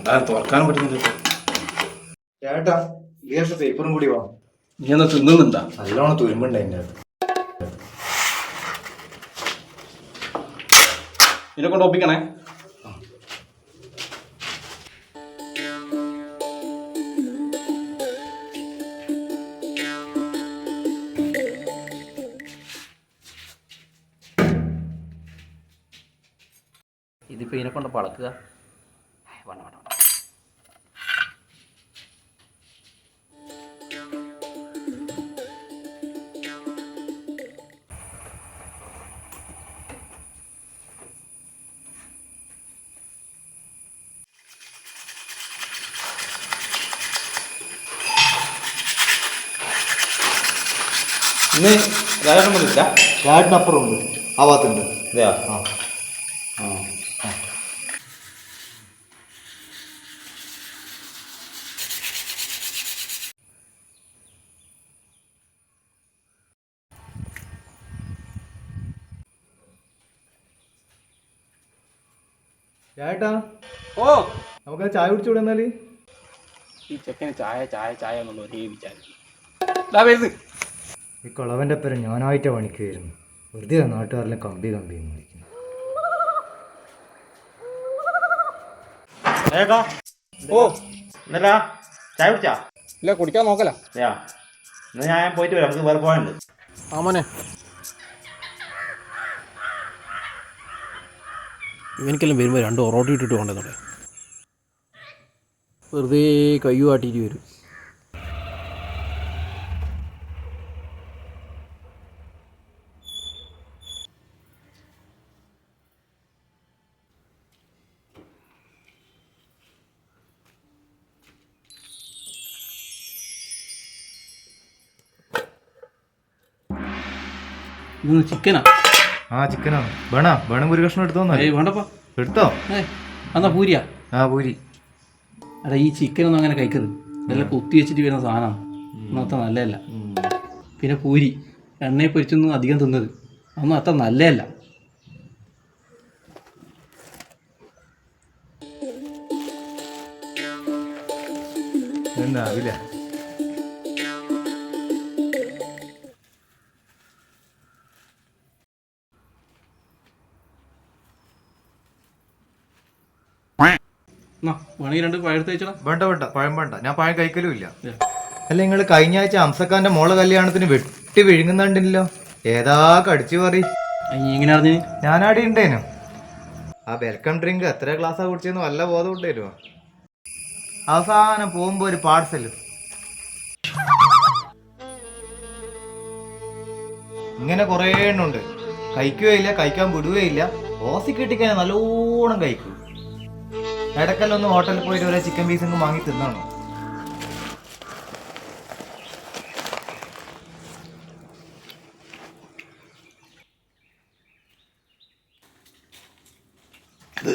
എന്താ തുറക്കാനും പറ്റുന്നില്ല ചേട്ടാ ഈ വർഷം പേപ്പറും കൂടി വാ. നീ എന്നാ തിന്നുന്നുണ്ടാ? നല്ലോണം തുരുമ്പുണ്ട് അതിന്റെ ഇതിനെ കൊണ്ട് ഒപ്പിക്കണേ. ഇതിപ്പോൾ ഇതിനെ കൊണ്ട് പളക്കുക? വേണ്ട വേണ്ട ഇന്ന് രാജാക്കണ്ടൊന്നുമില്ല ചേട്ടനപ്പുറം ഉണ്ട് ആ. ഭാഗത്തുണ്ട് അതെയാ ആ. ആ. ചേട്ടാ ഓ. നമുക്ക് ചായ കുടിച്ചു എന്നാൽ? ഈ ചെക്കന് ചായ ചായ ചായ എന്നുള്ള ഒരേ വിചാരം. ഈ കുളവന്റെ പേര് ഞാനായിട്ട് പണിക്ക് വരുന്നു വെറുതെ നാട്ടുകാരിലെ കമ്പി കമ്പി എന്ന് വിളിക്കുന്നു. ഓ എന്നല്ല ചായ കുടിച്ചാ? ഇല്ല കുടിക്കാൻ നോക്കല. യാ എന്നാ ഞാൻ പോയിട്ട് വരാം. നമുക്ക് വേറെ പോകാനുണ്ട്. ആമനെ ഇവനിക്കെല്ലാം വരുമ്പോൾ രണ്ട് ഒറോട്ടി ഇട്ടിട്ട് കൊണ്ടുവന്നോടെ വെറുതെ കയ്യു കാട്ടിയിട്ട് വരും. ഇതൊന്ന് ചിക്കനാ ആ. ചിക്കനാണ് വേണ? വേണം ഒരു കഷ്ണം എടുത്തോ ഏയ് വേണ്ടപ്പാ. എടുത്തോ? ഏ എന്നാ പൂരിയാ? ആ പൂരി. എടാ ഈ ചിക്കനൊന്നും അങ്ങനെ കഴിക്കരുത്. ഇതെല്ലാം കുത്തി വെച്ചിട്ട് വരുന്ന സാധനമാണ് ഒന്നും അത്ര നല്ലതല്ല. പിന്നെ പൂരി. എണ്ണയെ പൊരിച്ചൊന്നും അധികം തിന്നത്. അതൊന്നും അത്ര നല്ലതല്ല. എന്താ എന്നാ വേണമെങ്കിൽ രണ്ട് പഴത്ത് വെച്ചടാ വേണ്ട വേണ്ട പഴം വേണ്ട. ഞാൻ പഴം കഴിക്കലും ഇല്ല. അല്ല നിങ്ങൾ കഴിഞ്ഞ ആഴ്ച അംസക്കാന്റെ മോളെ കല്യാണത്തിന് വെട്ടി വിഴുങ്ങുന്നുണ്ടല്ലോ. ഏതാ കടിച്ചു പറി എങ്ങനെ അറിഞ്ഞു? ഞാനാടി ഉണ്ടേനു ആ വെൽക്കം ഡ്രിങ്ക് എത്ര ഗ്ലാസ്സാ കുടിച്ചെന്ന് വല്ല ബോധം ഉണ്ടായിരുമോ അവസാനം പോകുമ്പോ ഒരു പാർസൽ ഇങ്ങനെ കുറേ എണ്ണുണ്ട്. കഴിക്കുകയില്ല കഴിക്കാൻ വിടുകയില്ല. ഓസി കിട്ടിക്കാൻ നല്ലോണം കഴിക്കും. ഇടക്കല്ലൊന്ന് ഹോട്ടലിൽ പോയിട്ട് ഒരു ചിക്കൻ പീസ് അങ്ങ് വാങ്ങി തിന്നാണോ. ഇത്